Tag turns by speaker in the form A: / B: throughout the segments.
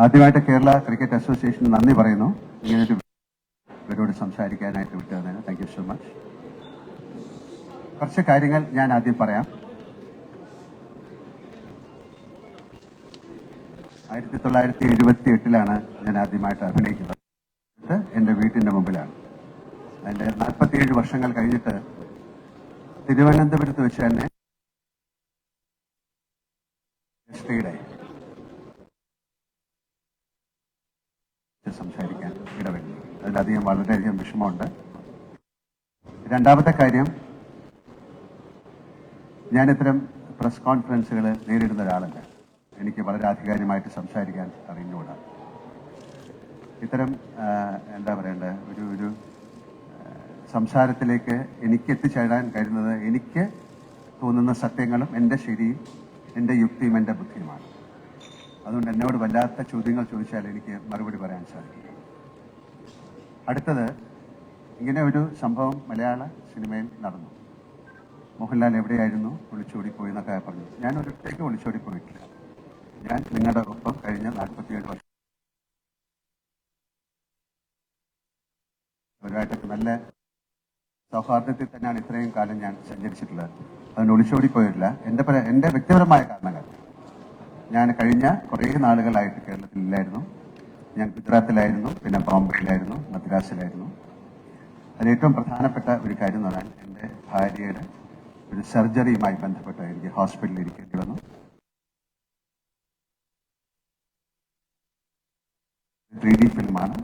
A: ആദ്യമായിട്ട് Kerala cricket association നന്ദി പറയുന്നു. ഇങ്ങനൊരു ഇവരോട് സംസാരിക്കാനായിട്ട് വിട്ടതിന് താങ്ക് യു സോ മച്ച് കുറച്ച് കാര്യങ്ങൾ ഞാൻ ആദ്യം പറയാം. ആയിരത്തി തൊള്ളായിരത്തി എഴുപത്തി എട്ടിലാണ് ഞാൻ ആദ്യമായിട്ട് അഭിനയിക്കുന്നത്. എന്റെ വീട്ടിന്റെ മുമ്പിലാണ്. അതിന്റെ നാൽപ്പത്തിയേഴ് വർഷങ്ങൾ കഴിഞ്ഞിട്ട് തിരുവനന്തപുരത്ത് വെച്ച് തന്നെ യുടെ സംസാരിക്കാൻ അതിലധികം വളരെയധികം വിഷമമുണ്ട്. രണ്ടാമത്തെ കാര്യം ഞാൻ ഇത്തരം പ്രസ് കോൺഫറൻസുകൾ നേരിടുന്ന ഒരാളല്ല. എനിക്ക് വളരെ ആധികാരികമായിട്ട് സംസാരിക്കാൻ അറിഞ്ഞുകൂടാ. ഇത്തരം എന്താ പറയേണ്ടത് ഒരു ഒരു സംസാരത്തിലേക്ക് എനിക്ക് എത്തിച്ചേരാൻ കഴിയുന്നത് എനിക്ക് തോന്നുന്ന സത്യങ്ങളും എന്റെ ശരിയും എന്റെ യുക്തിയും എന്റെ ബുദ്ധിയുമാണ്. അതുകൊണ്ട് എന്നോട് വല്ലാത്ത ചോദ്യങ്ങൾ ചോദിച്ചാൽ എനിക്ക് മറുപടി പറയാൻ സാധിക്കും അടുത്തത് ഇങ്ങനെ ഒരു സംഭവം മലയാള സിനിമയിൽ നടന്നു. മോഹൻലാൽ എവിടെയായിരുന്നു? ഒളിച്ചോടിപ്പോയി എന്നൊക്കെ പറഞ്ഞു. ഞാൻ ഒരിടത്തേക്ക് ഒളിച്ചോടിപ്പോയിട്ടില്ല. ഞാൻ നിങ്ങളുടെ ഒപ്പം കഴിഞ്ഞ നാൽപ്പത്തിയേഴ് വർഷം അവരുമായിട്ടൊക്കെ നല്ല സൗഹാർദ്ദത്തിൽ തന്നെയാണ് ഇത്രയും കാലം ഞാൻ സഞ്ചരിച്ചിട്ടുള്ളത്. അതുകൊണ്ട് ഒളിച്ചോടിപ്പോയിട്ടില്ല. എന്റെ പര- എന്റെ വ്യക്തിപരമായ കാരണങ്ങൾ. ഞാൻ കഴിഞ്ഞ കുറേ നാളുകളായിട്ട് കേരളത്തിലില്ലായിരുന്നു ഞാൻ ഗുജറാത്തിലായിരുന്നു പിന്നെ ബോംബെയിലായിരുന്നു മദ്രാസിലായിരുന്നു. അതിൽ ഏറ്റവും പ്രധാനപ്പെട്ട ഒരു കാര്യം എന്ന് പറഞ്ഞാൽ എന്റെ ഭാര്യയുടെ ഒരു സർജറിയുമായി ബന്ധപ്പെട്ട എനിക്ക് ഹോസ്പിറ്റലിൽ ഇരിക്കേണ്ടി വന്നു. ത്രീ ഡി ഫിലിമാണ്.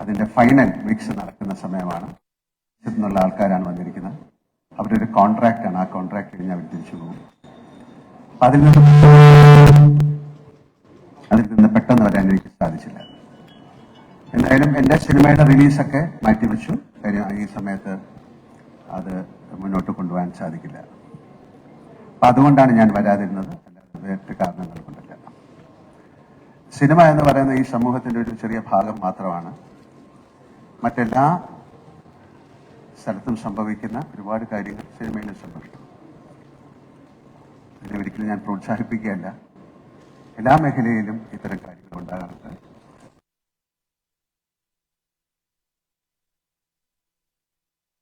A: അതിന്റെ ഫൈനൽ മിക്സ് നടക്കുന്ന സമയമാണ്. നിന്നുള്ള ആൾക്കാരാണ് വന്നിരിക്കുന്നത്. അവരൊരു കോൺട്രാക്റ്റ് ആണ്. ആ കോൺട്രാക്ട് കഴിഞ്ഞ് അവർ തിരിച്ചു പോകും. അതിൽ നിന്ന് അതിൽ നിന്ന് പെട്ടെന്ന് വരാൻ എനിക്ക് സാധിച്ചില്ല എന്തായാലും എന്റെ സിനിമയുടെ റിലീസൊക്കെ മാറ്റിവെച്ചു. കാര്യം ഈ സമയത്ത് അത് മുന്നോട്ട് കൊണ്ടുപോകാൻ സാധിക്കില്ല. അപ്പൊ അതുകൊണ്ടാണ് ഞാൻ വരാതിരുന്നത്. വേറിട്ട് കാരണങ്ങൾ കൊണ്ടല്ല. സിനിമ എന്ന് പറയുന്ന ഈ സമൂഹത്തിന്റെ ഒരു ചെറിയ ഭാഗം മാത്രമാണ്. മറ്റെല്ലാ സ്ഥലത്തും സംഭവിക്കുന്ന ഒരുപാട് കാര്യങ്ങൾ സിനിമയിലും സംഭവിക്കും. ഇതിനെ ഒരിക്കലും ഞാൻ പ്രോത്സാഹിപ്പിക്കുകയല്ല. എല്ലാ മേഖലയിലും ഇത്തരം കാര്യങ്ങൾ ഉണ്ടാകാറുണ്ട്.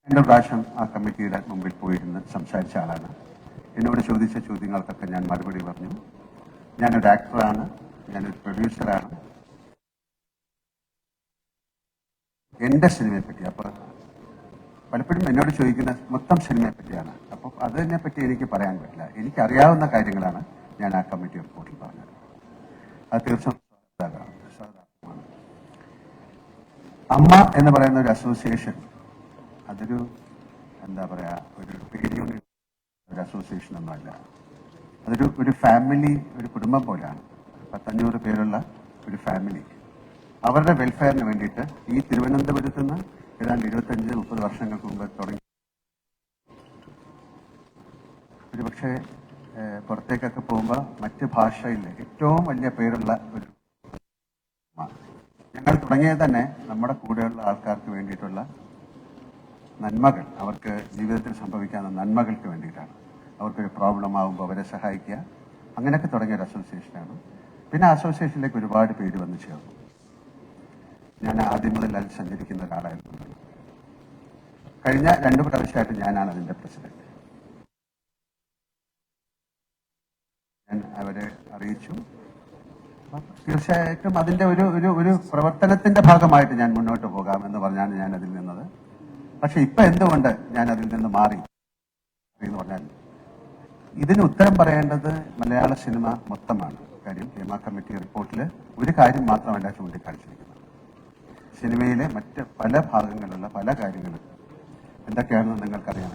A: രണ്ട് പ്രാവശ്യം ആ കമ്മിറ്റിയുടെ മുമ്പിൽ പോയിരുന്ന് സംസാരിച്ച ആളാണ്. എന്നോട് ചോദിച്ച ചോദ്യങ്ങൾക്കൊക്കെ ഞാൻ മറുപടി പറഞ്ഞു. ഞാനൊരു ആക്ടറാണ് ഞാനൊരു പ്രൊഡ്യൂസറാണ്. എന്റെ സിനിമയെ പറ്റി അപ്പൊ പലപ്പോഴും എന്നോട് ചോദിക്കുന്ന മൊത്തം സിനിമയെ പറ്റിയാണ് അപ്പോൾ അതിനെ പറ്റി എനിക്ക് പറയാൻ പറ്റില്ല. എനിക്കറിയാവുന്ന കാര്യങ്ങളാണ് ഞാൻ ആ കമ്മിറ്റി റിപ്പോർട്ടിൽ പറഞ്ഞത്. അത് തീർച്ചയായും. അമ്മ എന്ന് പറയുന്ന ഒരു അസോസിയേഷൻ അതൊരു എന്താ പറയാ ഒരു ട്രേഡ് യൂണിയൻ ഒരു അസോസിയേഷൻ ഒന്നുമല്ല. അതൊരു ഒരു ഫാമിലി ഒരു കുടുംബം പോലെയാണ്. പത്തഞ്ഞൂറ് പേരുള്ള ഒരു ഫാമിലി അവരുടെ വെൽഫെയറിന് വേണ്ടിയിട്ട് ഈ തിരുവനന്തപുരത്ത് നിന്ന് ഏതാണ്ട് ഇരുപത്തഞ്ച് മുപ്പത് വർഷങ്ങൾക്ക് മുമ്പ് തുടങ്ങി. ഒരുപക്ഷെ പുറത്തേക്കൊക്കെ പോകുമ്പോൾ മറ്റ് ഭാഷയിൽ ഏറ്റവും വലിയ പേരുള്ള ഒരു ഞങ്ങൾ തുടങ്ങിയത് തന്നെ നമ്മുടെ കൂടെയുള്ള ആൾക്കാർക്ക് വേണ്ടിയിട്ടുള്ള നന്മകൾ. അവർക്ക് ജീവിതത്തിൽ സംഭവിക്കാവുന്ന നന്മകൾക്ക് വേണ്ടിയിട്ടാണ്. അവർക്കൊരു പ്രോബ്ലം ആകുമ്പോൾ അവരെ സഹായിക്കുക. അങ്ങനെയൊക്കെ തുടങ്ങിയ ഒരു അസോസിയേഷനാണ് പിന്നെ അസോസിയേഷനിലേക്ക് ഒരുപാട് പേര് വന്നു ചേർന്നു. ഞാൻ ആദ്യം മുതൽ അതിൽ സഞ്ചരിക്കുന്ന ഒരാളായിരുന്നു. കഴിഞ്ഞ രണ്ടു പ്രാവശ്യമായിട്ട് ഞാനാണ് അതിന്റെ പ്രസിഡന്റ് ഞാൻ അവരെ അറിയിച്ചു. തീർച്ചയായിട്ടും അതിന്റെ ഒരു ഒരു ഒരു പ്രവർത്തനത്തിന്റെ ഭാഗമായിട്ട് ഞാൻ മുന്നോട്ട് പോകാം എന്ന് പറഞ്ഞാണ് ഞാൻ അതിൽ നിന്നത് പക്ഷെ ഇപ്പൊ എന്തുകൊണ്ട് ഞാൻ അതിൽ നിന്ന് മാറി എന്ന് പറഞ്ഞാൽ ഇതിന് ഉത്തരം പറയേണ്ടത് മലയാള സിനിമ മൊത്തമാണ്. കാര്യം ഹേമ കമ്മിറ്റി റിപ്പോർട്ടിൽ ഒരു കാര്യം മാത്രം മാത്രമല്ല ചൂണ്ടിക്കാണിച്ചിരിക്കുന്നത്. സിനിമയിലെ മറ്റ് പല ഭാഗങ്ങളിലുള്ള പല കാര്യങ്ങളും എന്തൊക്കെയാണെന്ന് നിങ്ങൾക്കറിയാം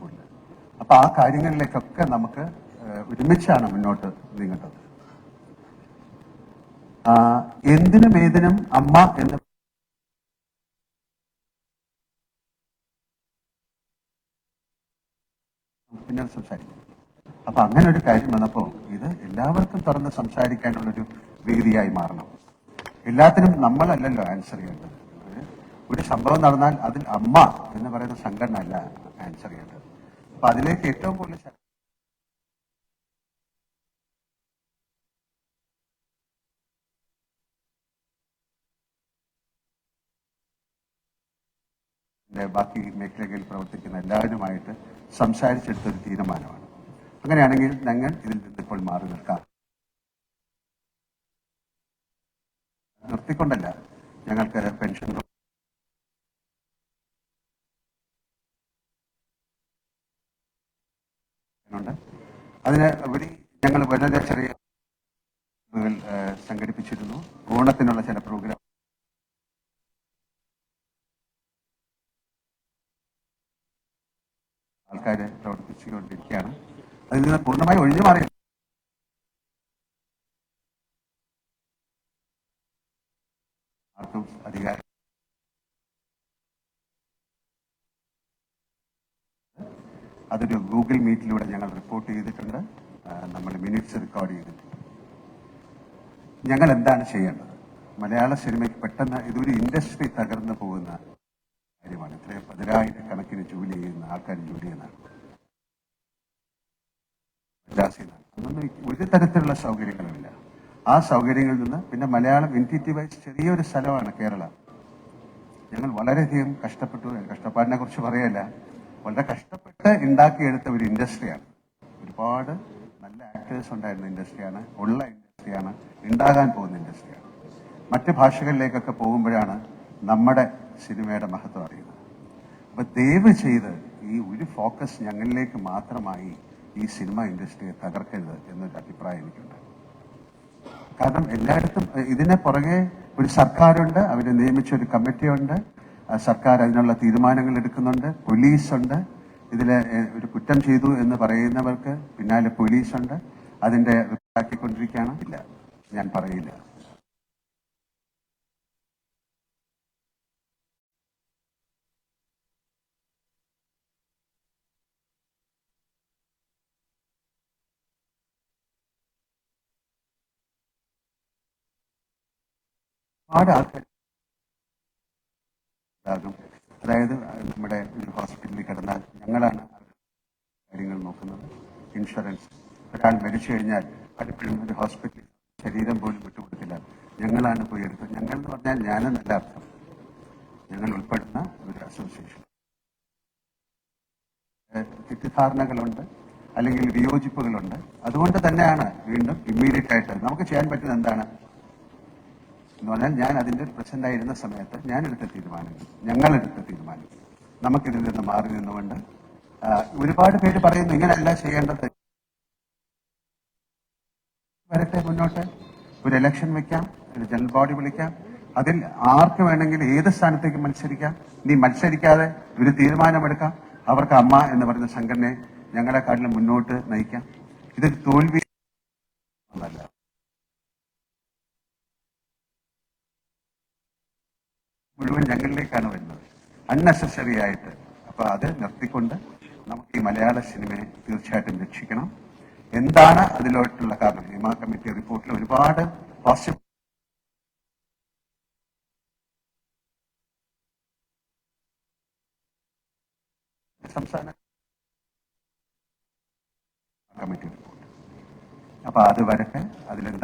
A: കൂടുതൽ അപ്പൊ ആ കാര്യങ്ങളിലേക്കൊക്കെ നമുക്ക് ഒരുമിച്ചാണ് മുന്നോട്ട് നീങ്ങേണ്ടത്. എന്തിനും ഏതിനും അമ്മ എന്ന് പിന്നെ സംസാരിക്കും. അപ്പൊ അങ്ങനെ ഒരു കാര്യം വന്നപ്പോൾ ഇത് എല്ലാവർക്കും തുറന്ന് സംസാരിക്കാനുള്ളൊരു വേദിയായി മാറണം. എല്ലാത്തിനും നമ്മളല്ലല്ലോ ആൻസർ ചെയ്യേണ്ടത്. ഒരു സംഭവം നടന്നാൽ അതിൽ അമ്മ എന്ന് പറയുന്ന സംഘടന അല്ല ആൻസർ ചെയ്യേണ്ടത്. അപ്പൊ അതിലേക്ക് ഏറ്റവും കൂടുതൽ ബാക്കി മേഖലകളിൽ പ്രവർത്തിക്കുന്ന എല്ലാവരുമായിട്ട് സംസാരിച്ചെടുത്തൊരു തീരുമാനമാണ്. അങ്ങനെയാണെങ്കിൽ ഞങ്ങൾ ഇതിൽ നിന്ന് ഇപ്പോൾ മാറി നിൽക്കാം. നിർത്തിക്കൊണ്ടല്ല ഞങ്ങൾക്ക് പെൻഷൻ ഉണ്ട്. അതിന് ഉപരി ഞങ്ങൾ വളരെ ചെറിയ സംഘടിപ്പിച്ചിരുന്നു. ഓണത്തിനുള്ള ചില പ്രോഗ്രാം ആൾക്കാർ പ്രവർത്തിച്ചുകൊണ്ടിരിക്കുകയാണ് അതിൽ നിന്ന് പൂർണമായി ഒഴിഞ്ഞു മാറി ആർക്കും അതൊരു ഗൂഗിൾ മീറ്റിലൂടെ ഞങ്ങൾ റിപ്പോർട്ട് ചെയ്തിട്ടുണ്ട്. നമ്മൾ മിനിറ്റ്സ് റെക്കോർഡ് ചെയ്തിട്ടുണ്ട്. ഞങ്ങൾ എന്താണ് ചെയ്യേണ്ടത്? മലയാള സിനിമയ്ക്ക് പെട്ടെന്ന് ഇതൊരു ഇൻഡസ്ട്രി തകർന്നു പോകുന്ന കാര്യമാണ്. ഇത്രയും പതിനായിരക്കണക്കിന് ജോലി ചെയ്യുന്ന ആൾക്കാർ ജോലി ചെയ്യുന്ന ഒരു തരത്തിലുള്ള സൗകര്യങ്ങളുമില്ല. ആ സൗകര്യങ്ങളിൽ നിന്ന് പിന്നെ മലയാളം എന്റിറ്റി വൈസ് ചെറിയൊരു സ്ഥലമാണ് കേരളം. ഞങ്ങൾ വളരെയധികം കഷ്ടപ്പെട്ടു. കഷ്ടപ്പാടിനെ കുറിച്ച് പറയല്ല വളരെ കഷ്ടപ്പെട്ട് ഉണ്ടാക്കിയെടുത്ത ഒരു ഇൻഡസ്ട്രിയാണ് ഒരുപാട് നല്ല ആക്ടേഴ്സ് ഉണ്ടായിരുന്ന ഇൻഡസ്ട്രിയാണ് ഉള്ള ഇൻഡസ്ട്രിയാണ് ഉണ്ടാകാൻ പോകുന്ന ഇൻഡസ്ട്രിയാണ് മറ്റ് ഭാഷകളിലേക്കൊക്കെ പോകുമ്പോഴാണ് നമ്മുടെ സിനിമയുടെ മഹത്വം അറിയുന്നത്. അപ്പൊ ദയവ് ചെയ്ത് ഈ ഒരു ഫോക്കസ് ഞങ്ങളിലേക്ക് മാത്രമായി ഈ സിനിമ ഇൻഡസ്ട്രിയെ തകർക്കരുത് എന്നൊരു അഭിപ്രായം എനിക്കുണ്ട്. കാരണം എല്ലായിടത്തും ഇതിനെ പുറകെ ഒരു സർക്കാരുണ്ട് അവരെ നിയമിച്ച ഒരു കമ്മിറ്റിയുണ്ട് സർക്കാർ അതിനുള്ള തീരുമാനങ്ങൾ എടുക്കുന്നുണ്ട് പോലീസുണ്ട് എഹ്, ഒരു കുറ്റം ചെയ്തു എന്ന് പറയുന്നവർക്ക് പിന്നാലെ പോലീസുണ്ട് അതിന്റെ ആക്കിക്കൊണ്ടിരിക്കുകയാണ് ഇല്ല ഞാൻ പറയില്ല. ഒരുപാട് ആൾക്കാർ അതായത് നമ്മുടെ ഒരു ഹോസ്പിറ്റലിൽ കിടന്നാൽ ഞങ്ങളാണ് കാര്യങ്ങൾ നോക്കുന്നത്. ഇൻഷുറൻസ്. ഒരാൾ മരിച്ചു കഴിഞ്ഞാൽ പലപ്പോഴും ഒരു ഹോസ്പിറ്റലിൽ ശരീരം പോലും വിട്ടുകൊടുക്കില്ല. ഞങ്ങളാണ് പോയി എടുത്തത്. ഞങ്ങൾ എന്ന് പറഞ്ഞാൽ ഞാനെന്നല്ല അർത്ഥം. ഞങ്ങൾ ഉൾപ്പെടുന്ന ഒരു അസോസിയേഷൻ. തെറ്റിദ്ധാരണകളുണ്ട് അല്ലെങ്കിൽ വിയോജിപ്പുകളുണ്ട്. അതുകൊണ്ട് തന്നെയാണ് വീണ്ടും ഇമ്മീഡിയറ്റ് ആയിട്ട് നമുക്ക് ചെയ്യാൻ പറ്റുന്നത് എന്താണ്? എന്ന് പറഞ്ഞാൽ ഞാൻ അതിന്റെ പ്രസന്റ് ആയിരുന്ന സമയത്ത് ഞാൻ എടുത്ത തീരുമാനങ്ങൾ ഞങ്ങൾ എടുത്ത തീരുമാനങ്ങൾ നമുക്കിതിൽ നിന്ന് മാറി നിന്നുകൊണ്ട് ഒരുപാട് പേര് പറയുന്നു ഇങ്ങനെയല്ല ചെയ്യേണ്ടത്. വരട്ടെ മുന്നോട്ട് ഒരു ഇലക്ഷൻ വെക്കാം ഒരു ജനറൽ ബോഡി വിളിക്കാം അതിൽ ആർക്ക് വേണമെങ്കിലും ഏത് സ്ഥാനത്തേക്ക് മത്സരിക്കാം നീ മത്സരിക്കാതെ ഒരു തീരുമാനമെടുക്കാം അവർക്ക് അമ്മ എന്ന് പറയുന്ന സംഘടനയെ ഞങ്ങളെക്കാട്ടിലും മുന്നോട്ട് നയിക്കാം. ഇതൊരു തോൽവി ഒന്നല്ല. മുഴുവൻ ഞങ്ങളിലേക്കാണ് വരുന്നത്. അൺനെസസറി ആയിട്ട്. അപ്പോൾ അത് നിർത്തിക്കൊണ്ട് നമുക്ക് ഈ മലയാള സിനിമയെ തീർച്ചയായിട്ടും രക്ഷിക്കണം. എന്താണ് അതിലോട്ടുള്ള കാരണം? ഹിമ കമ്മിറ്റി റിപ്പോർട്ടിൽ ഒരുപാട് പോസിറ്റീവ് സംസ്ഥാന കമ്മിറ്റി റിപ്പോർട്ട്. അപ്പൊ അത് വരട്ടെ. അതിലെന്താ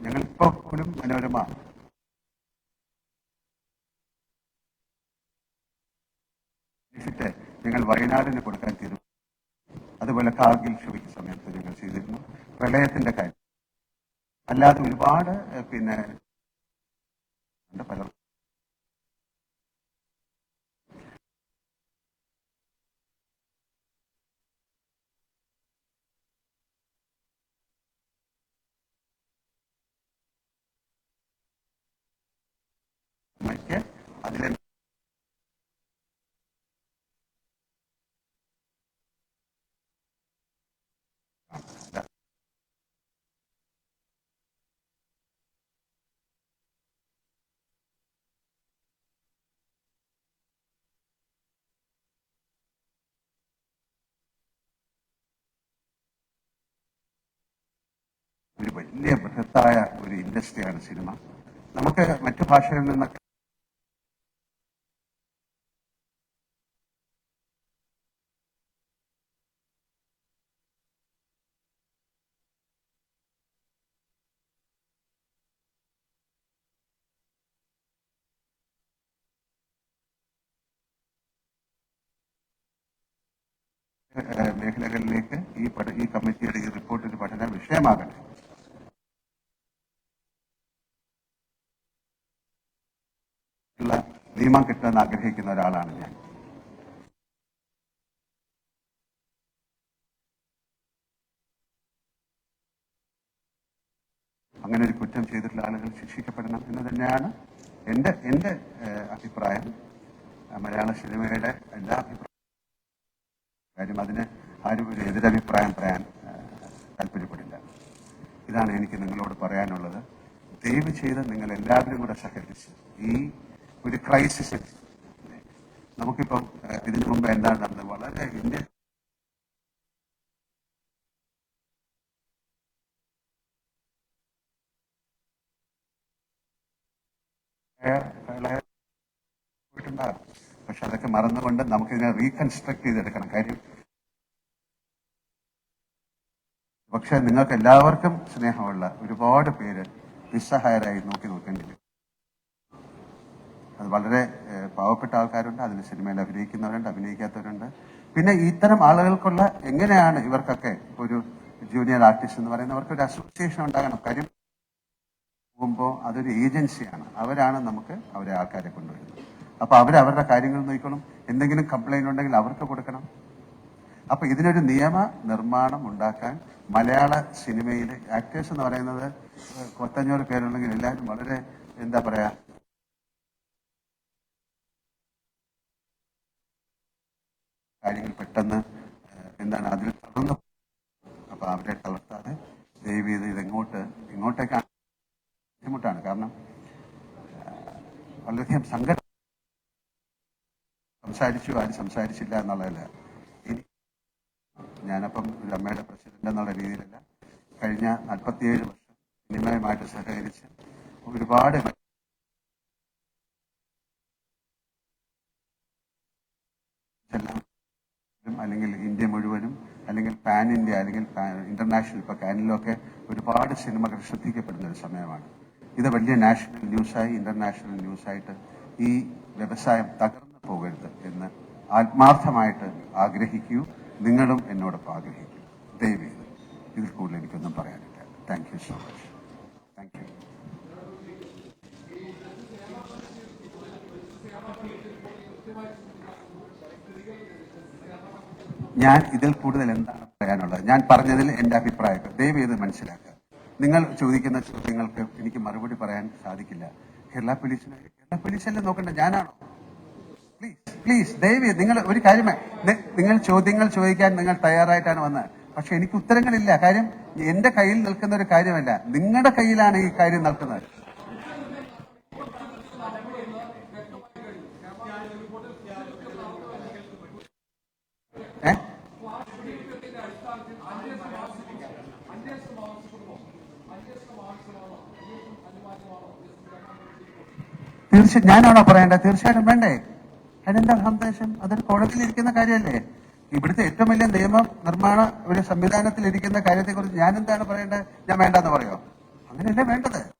A: ഞങ്ങൾ ഇപ്പൊ പോലും മനോരമ ഞങ്ങൾ വയനാടിന് കൊടുക്കാൻ തീരുമാനം അതുപോലെ കാർഗിൽ ഷോയ്ക്ക് സമയത്ത് ഞങ്ങൾ ചെയ്തിരുന്നു. പ്രളയത്തിന്റെ കാര്യം. അല്ലാതെ ഒരുപാട് പിന്നെ ഉണ്ട് അമ്മയ്ക്ക് ഒരു വലിയ ബൃഹത്തായ ഒരു ഇൻഡസ്ട്രിയാണ് സിനിമ. നമുക്ക് മറ്റു ഭാഷകളിൽ നിന്നൊക്കെ മേഖലകളിലേക്ക് ഈ ഈ കമ്മിറ്റിയുടെ ഈ റിപ്പോർട്ട് ഒരു പഠന വിഷയമാകട്ടെ. നിയമം കിട്ടുമെന്ന് ആഗ്രഹിക്കുന്ന ഒരാളാണ് ഞാൻ. അങ്ങനെ ഒരു കുറ്റം ചെയ്തിട്ടുള്ള ആളുകൾ ശിക്ഷിക്കപ്പെടണം എന്ന് തന്നെയാണ് എന്റെ എന്റെ അഭിപ്രായം. മലയാള സിനിമയുടെ എല്ലാ അഭിപ്രായം കാര്യം അതിന് ആരും ഒരു എതിരഭിപ്രായം പറയാൻ താല്പര്യപ്പെടില്ല. ഇതാണ് എനിക്ക് നിങ്ങളോട് പറയാനുള്ളത്. ദയവ് ചെയ്ത് നിങ്ങൾ എല്ലാവരും കൂടെ സഹകരിച്ച് ഈ ഒരു ക്രൈസിസിൽ നമുക്കിപ്പം ഇതിനു മുമ്പ് എന്താണ് നടന്നത്? വളരെ ഇന്ത്യ പോയിട്ടുണ്ടാകും പക്ഷെ അതൊക്കെ മറന്നുകൊണ്ട് നമുക്കിതിനെ റീകൺസ്ട്രക്ട് ചെയ്തെടുക്കണം. കാര്യം പക്ഷെ നിങ്ങൾക്ക് എല്ലാവർക്കും സ്നേഹമുള്ള ഒരുപാട് പേര് നിസ്സഹായരായി നോക്കി നോക്കേണ്ടി വരും അത് വളരെ പാവപ്പെട്ട ആൾക്കാരുണ്ട് അതിൽ സിനിമയിൽ അഭിനയിക്കുന്നവരുണ്ട് അഭിനയിക്കാത്തവരുണ്ട്. പിന്നെ ഇത്തരം ആളുകൾക്കുള്ള എങ്ങനെയാണ് ഇവർക്കൊക്കെ ഒരു ജൂനിയർ ആർട്ടിസ്റ്റ് എന്ന് പറയുന്നവർക്ക് ഒരു അസോസിയേഷൻ ഉണ്ടാകണം. കാര്യം പോകുമ്പോൾ അതൊരു ഏജൻസിയാണ് അവരാണ് നമുക്ക് അവരെ ആൾക്കാരെ കൊണ്ടുവരുന്നത്. അപ്പൊ അവർ അവരുടെ കാര്യങ്ങൾ നോക്കണം. എന്തെങ്കിലും കംപ്ലൈന്റ് ഉണ്ടെങ്കിൽ അവർക്ക് കൊടുക്കണം. അപ്പൊ ഇതിനൊരു നിയമ നിർമ്മാണം ഉണ്ടാക്കാൻ മലയാള സിനിമയിലെ ആക്ടേഴ്സ് എന്ന് പറയുന്നത് കൊത്തഞ്ഞൂറ് പേരുണ്ടെങ്കിൽ എല്ലാവരും വളരെ എന്താ പറയാ കാര്യങ്ങൾ പെട്ടെന്ന് എന്താണ് അതിൽ തളർന്നു അപ്പൊ അവരെ തളർത്താതെ ദയവ് ചെയ്ത് ഇത് എങ്ങോട്ട് ഇങ്ങോട്ടേക്കാണ് ബുദ്ധിമുട്ടാണ്. കാരണം വളരെയധികം സങ്കടം സംസാരിച്ചു ആരും സംസാരിച്ചില്ല എന്നുള്ളതല്ല. ഞാനപ്പം ഒരു അമ്മയുടെ പ്രസിഡന്റ് എന്നുള്ള രീതിയിലല്ല കഴിഞ്ഞ നാൽപ്പത്തിയേഴ് വർഷം സിനിമയുമായിട്ട് സഹകരിച്ച് ഒരുപാട് അല്ലെങ്കിൽ ഇന്ത്യ മുഴുവനും അല്ലെങ്കിൽ പാൻ ഇന്ത്യ അല്ലെങ്കിൽ ഇന്റർനാഷണൽ ഇപ്പൊ കാനിലൊക്കെ ഒരുപാട് സിനിമകൾ ശ്രദ്ധിക്കപ്പെടുന്ന ഒരു സമയമാണ്. ഇത് വലിയ നാഷണൽ ന്യൂസായി ഇന്റർനാഷണൽ ന്യൂസായിട്ട് ഈ വ്യവസായം തകർന്നു പോകരുത് എന്ന് ആത്മാർത്ഥമായിട്ട് ആഗ്രഹിക്കൂ. നിങ്ങളും എന്നോടൊപ്പം ആഗ്രഹിക്കൂ. ദയവ് ഇതിൽ കൂടുതൽ എനിക്കൊന്നും പറയാനില്ല. Thank you so much thank you ഞാൻ ഇതിൽ കൂടുതൽ എന്താണ് പറയാനുള്ളത്? ഞാൻ പറഞ്ഞതിൽ എന്റെ അഭിപ്രായം ദയവ് ഇത് മനസ്സിലാക്കുക. നിങ്ങൾ ചോദിക്കുന്ന ചോദ്യങ്ങൾക്ക് എനിക്ക് മറുപടി പറയാൻ സാധിക്കില്ല. കേരള പോലീസിനെ കേരള പോലീസല്ലേ നോക്കണ്ട? ഞാനാണോ? പ്ലീസ് ദയവേ നിങ്ങൾ ഒരു കാര്യമേ നിങ്ങൾ ചോദ്യങ്ങൾ ചോദിക്കാൻ നിങ്ങൾ തയ്യാറായിട്ടാണ് വന്നത്. പക്ഷെ എനിക്ക് ഉത്തരങ്ങളില്ല. കാര്യം എന്റെ കയ്യിൽ നിൽക്കുന്ന ഒരു കാര്യമല്ല. നിങ്ങളുടെ കയ്യിലാണ് ഈ കാര്യം നിൽക്കുന്നത് തീർച്ചയായും ഞാനാണോ പറയേണ്ടത്? തീർച്ചയായിട്ടും വേണ്ടേ? അതിനെന്താ സന്ദേശം അതൊരു കോടതിയിലിരിക്കുന്ന കാര്യമല്ലേ? ഇവിടുത്തെ ഏറ്റവും വലിയ നിയമ നിർമ്മാണ ഒരു സംവിധാനത്തിൽ ഇരിക്കുന്ന കാര്യത്തെക്കുറിച്ച് ഞാൻ എന്താണ് പറയേണ്ടത്? ഞാൻ വേണ്ടെന്ന് പറയോ? അങ്ങനെയല്ലേ വേണ്ടത്.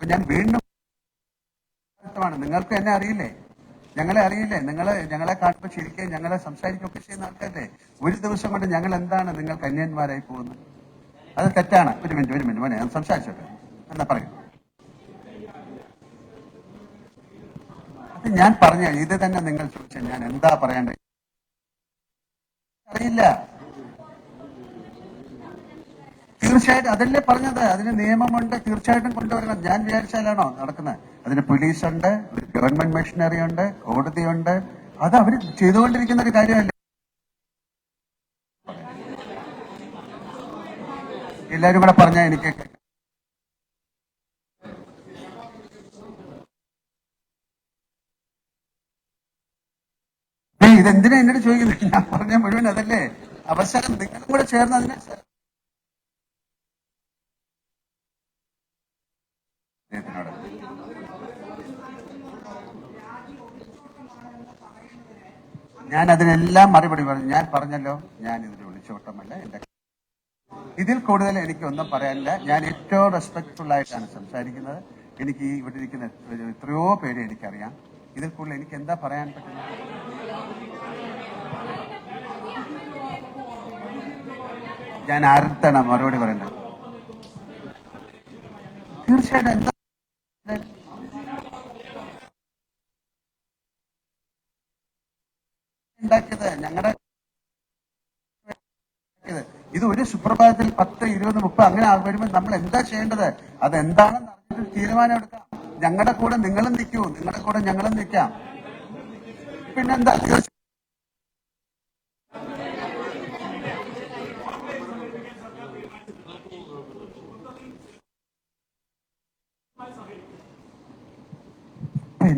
A: ഞാൻ വീണ്ടും നിങ്ങൾക്ക് എന്നെ അറിയില്ലേ? ഞങ്ങളെ അറിയില്ലേ? നിങ്ങളെ ഞങ്ങളെ കാണുമ്പോൾ ശരിക്കും ഞങ്ങളെ സംസാരിക്കുകയൊക്കെ ചെയ്യുന്ന ആൾക്കാരല്ലേ ഒരു ദിവസം കൊണ്ട് ഞങ്ങൾ എന്താണ് നിങ്ങൾ കന്യന്മാരായി പോകുന്നത്? അത് തെറ്റാണ്. ഒരു മിനിറ്റ് ഒരു മിനിറ്റ്. മോനെ സംസാരിച്ചോട്ടെ. എന്നാ പറയും. അത് ഞാൻ പറഞ്ഞ ഇത് തന്നെ നിങ്ങൾ ചോദിച്ചാൽ ഞാൻ എന്താ പറയേണ്ടത്? അറിയില്ല. തീർച്ചയായിട്ടും അതല്ലേ പറഞ്ഞത്. അതിന് നിയമമുണ്ട് തീർച്ചയായിട്ടും കൊണ്ടുവരണം. ഞാൻ വിചാരിച്ചാലാണോ നടക്കുന്നത് അതിന് പോലീസുണ്ട് ഒരു ഗവൺമെന്റ് മെഷീനറി ഉണ്ട് കോടതിയുണ്ട്. അത് അവർ ചെയ്തുകൊണ്ടിരിക്കുന്ന ഒരു കാര്യമല്ലേ? എല്ലാരും കൂടെ പറഞ്ഞാൽ എനിക്ക് ഇതെന്തിനാ എന്നോട് ചോദിക്കുന്നത് ഞാൻ പറഞ്ഞ മുഴുവൻ അതല്ലേ. അവസരം നിങ്ങളും കൂടെ ചേർന്ന് അതിനെ അദ്ദേഹത്തിനോട് ഞാൻ അതിനെല്ലാം മറുപടി പറഞ്ഞു. ഞാൻ പറഞ്ഞല്ലോ ഞാൻ ഇതിൽ വിളിച്ചോട്ടമല്ല എന്റെ ഇതിൽ കൂടുതൽ എനിക്ക് ഒന്നും പറയാനില്ല. ഞാൻ ഏറ്റവും റെസ്പെക്ട്ഫുൾ ആയിട്ടാണ് സംസാരിക്കുന്നത്. എനിക്ക് ഇവിടെ ഇരിക്കുന്ന എത്രയോ പേര് എനിക്കറിയാം. ഇതിൽ കൂടുതൽ എനിക്ക് എന്താ പറയാൻ പറ്റുന്നത്? ഞാൻ ആരുടെ മറുപടി പറയണ്ട തീർച്ചയായിട്ടും എന്താ ഉണ്ടാക്കിയത് ഞങ്ങളുടെ ഇത് ഒരു സുപ്രഭാതത്തിൽ പത്ത് ഇരുപത് മുപ്പത് അങ്ങനെ വരുമ്പോൾ നമ്മൾ എന്താ ചെയ്യേണ്ടത്? അതെന്താണെന്ന് അറിഞ്ഞിട്ട് തീരുമാനം എടുക്കാം. ഞങ്ങളുടെ കൂടെ നിങ്ങളും നിൽക്കൂ. നിങ്ങളുടെ കൂടെ ഞങ്ങളും നിൽക്കാം. പിന്നെന്താ?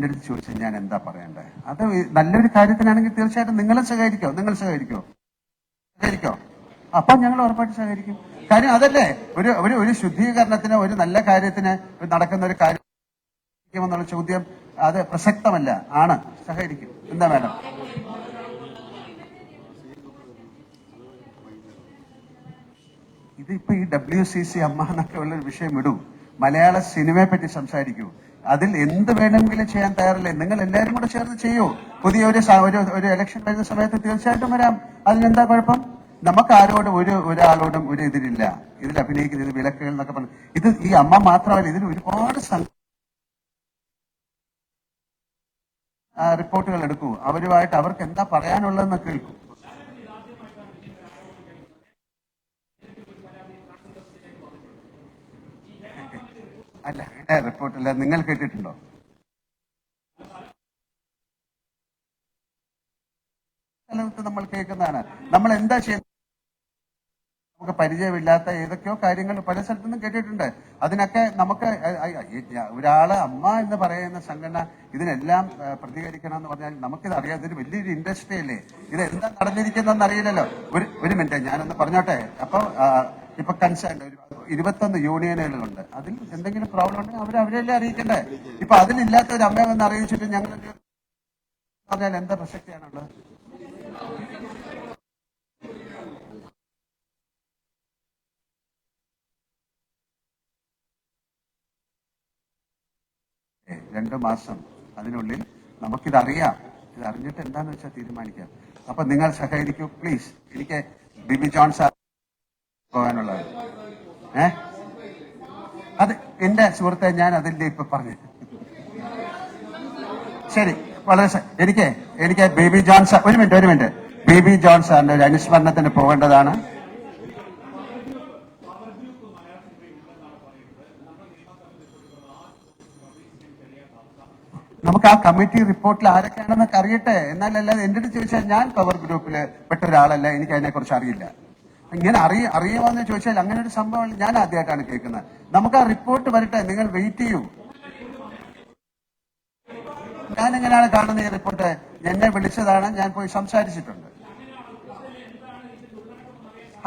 A: എന്റെ അടുത്ത് ചോദിച്ചാൽ ഞാൻ എന്താ പറയണ്ടേ? അത് നല്ലൊരു കാര്യത്തിനാണെങ്കിൽ തീർച്ചയായിട്ടും നിങ്ങളെ സഹകരിക്കോ നിങ്ങൾ സഹകരിക്കോ. സഹകരിക്കോ. അപ്പൊ ഞങ്ങൾ ഉറപ്പായിട്ട് സഹകരിക്കും. കാര്യം അതല്ലേ? ഒരു ഒരു ഒരു ശുദ്ധീകരണത്തിന് ഒരു നല്ല കാര്യത്തിന് നടക്കുന്ന ഒരു കാര്യം എന്നുള്ള ചോദ്യം അത് പ്രസക്തമല്ല. ആണ്. സഹകരിക്കും. എന്താ മാഡം? ഇതിപ്പോ ഈ ഡബ്ല്യു സി സി അമ്മ എന്നൊക്കെ ഉള്ള ഒരു വിഷയം ഇടൂ. മലയാള സിനിമയെ പറ്റി സംസാരിക്കൂ. അതിൽ എന്ത് വേണമെങ്കിലും ചെയ്യാൻ തയ്യാറല്ലേ? നിങ്ങൾ എല്ലാവരും കൂടെ ചേർന്ന് ചെയ്യൂ. പുതിയ ഒരു ഒരു ഇലക്ഷൻ വരുന്ന സമയത്ത് തീർച്ചയായിട്ടും വരാം. അതിനെന്താ കുഴപ്പം? നമുക്ക് ആരോടും ഒരു ഒരാളോടും ഒരു ഇതിലില്ല. ഇതിൽ അഭിനയിക്കുന്ന ഇത് വിലക്കുകൾ എന്നൊക്കെ പറഞ്ഞു ഇത് ഈ അമ്മ മാത്രമല്ല ഇതിൽ ഒരുപാട് റിപ്പോർട്ടുകൾ എടുക്കൂ. അവരുമായിട്ട് അവർക്ക് എന്താ പറയാനുള്ളതെന്ന് കേൾക്കൂ. അല്ല റിപ്പോർട്ടില്ല നിങ്ങൾ കേട്ടിട്ടുണ്ടോ? സ്ഥലത്ത് നമ്മൾ കേൾക്കുന്നതാണ്. നമ്മൾ എന്താ ചെയ്യുന്നത്? നമുക്ക് പരിചയമില്ലാത്ത ഏതൊക്കെയോ കാര്യങ്ങൾ പല സ്ഥലത്തു നിന്നും കേട്ടിട്ടുണ്ട്. അതിനൊക്കെ നമുക്ക് ഒരാൾ അമ്മ എന്ന് പറയുന്ന സംഘടന ഇതിനെല്ലാം പ്രതികരിക്കണം എന്ന് പറഞ്ഞാൽ നമുക്കിത് അറിയാം ഇതൊരു വലിയൊരു ഇൻഡസ്ട്രി അല്ലേ? ഇത് എന്താ നടന്നിരിക്കുന്നതെന്ന് അറിയില്ലല്ലോ. ഒരു ഒരു മിനിറ്റ് ഞാനൊന്ന് പറഞ്ഞോട്ടെ. അപ്പൊ ഇപ്പൊ കൺസേൺ ഇരുപത്തൊന്ന് യൂണിയനുകളുണ്ട്. അതിൽ എന്തെങ്കിലും പ്രോബ്ലം ഉണ്ടെങ്കിൽ അവർ അവരെല്ലാം അറിയിക്കണ്ടേ? ഇപ്പൊ അതിലില്ലാത്ത ഒരു അമ്മയെ വന്ന് അറിയിച്ചിട്ട് ഞങ്ങൾ പറഞ്ഞാൽ എന്താ പ്രസക്തിയാണുള്ളത് രണ്ടു മാസം അതിനുള്ളിൽ നമുക്കിത് അറിയാം ഇത് അറിഞ്ഞിട്ട് എന്താന്ന് വെച്ചാൽ തീരുമാനിക്കാം. അപ്പൊ നിങ്ങൾ സഹകരിക്കൂ പ്ലീസ് എനിക്ക് ബിബി ജോൺ സാർ പോകാനുള്ളത് ഏ? അത് എന്റെ സുഹൃത്തെ ഞാൻ അതിന്റെ ഇപ്പൊ പറഞ്ഞു. ശരി വളരെ എനിക്ക് എനിക്ക് ബേബി ജോൺ സാർ ഒരു മിനിറ്റ് ഒരു മിനിറ്റ്. ബേബി ജോൺ സാറിന്റെ ഒരു അനുസ്മരണത്തിന് പോകേണ്ടതാണ്. നമുക്ക് ആ കമ്മിറ്റി റിപ്പോർട്ടിൽ ആരൊക്കെയാണെന്നൊക്കെ അറിയട്ടെ. എന്നാലല്ലാതെ എന്റെ അടുത്ത് ചോദിച്ചാൽ ഞാൻ പവർ ഗ്രൂപ്പിൽ പെട്ട ഒരാളല്ല. എനിക്ക് അതിനെക്കുറിച്ച് അറിയില്ല. ഇങ്ങനെ അറിയ അറിയുമോന്ന് ചോദിച്ചാൽ അങ്ങനെ ഒരു സംഭവം ഞാൻ ആദ്യമായിട്ടാണ് കേൾക്കുന്നത്. നമുക്ക് ആ റിപ്പോർട്ട് വരട്ടെ നിങ്ങൾ വെയിറ്റ് ചെയ്യൂ. ഞാൻ എങ്ങനെയാണ് കാണുന്നത് ഈ റിപ്പോർട്ട് എന്നെ വിളിച്ചതാണ് ഞാൻ പോയി സംസാരിച്ചിട്ടുണ്ട്.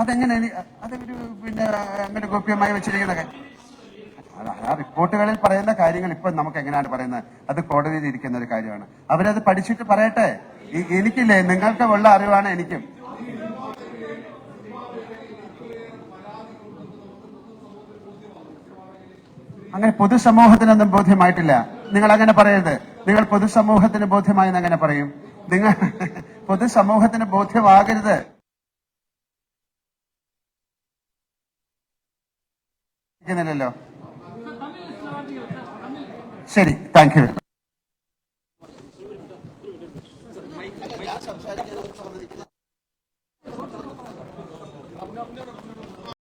A: അതെങ്ങനെ അതൊരു പിന്നെ അങ്ങനെ ഗോപ്യമായി വെച്ചിരിക്കുന്ന ആ റിപ്പോർട്ടുകളിൽ പറയുന്ന കാര്യങ്ങൾ ഇപ്പൊ നമുക്ക് എങ്ങനെയാണ് പറയുന്നത്? അത് കോടതിയിൽ ഇരിക്കുന്ന ഒരു കാര്യമാണ്. അവരത് പഠിച്ചിട്ട് പറയട്ടെ. എനിക്കില്ലേ നിങ്ങൾക്ക് ഉള്ള അറിവാണ് എനിക്കും. അങ്ങനെ പൊതുസമൂഹത്തിനൊന്നും ബോധ്യമായിട്ടില്ല നിങ്ങൾ അങ്ങനെ പറയരുത് നിങ്ങൾ പൊതുസമൂഹത്തിന് ബോധ്യമായെന്ന് അങ്ങനെ പറയും നിങ്ങൾ പൊതുസമൂഹത്തിന് ബോധ്യമാകരുത് ശരി താങ്ക് യു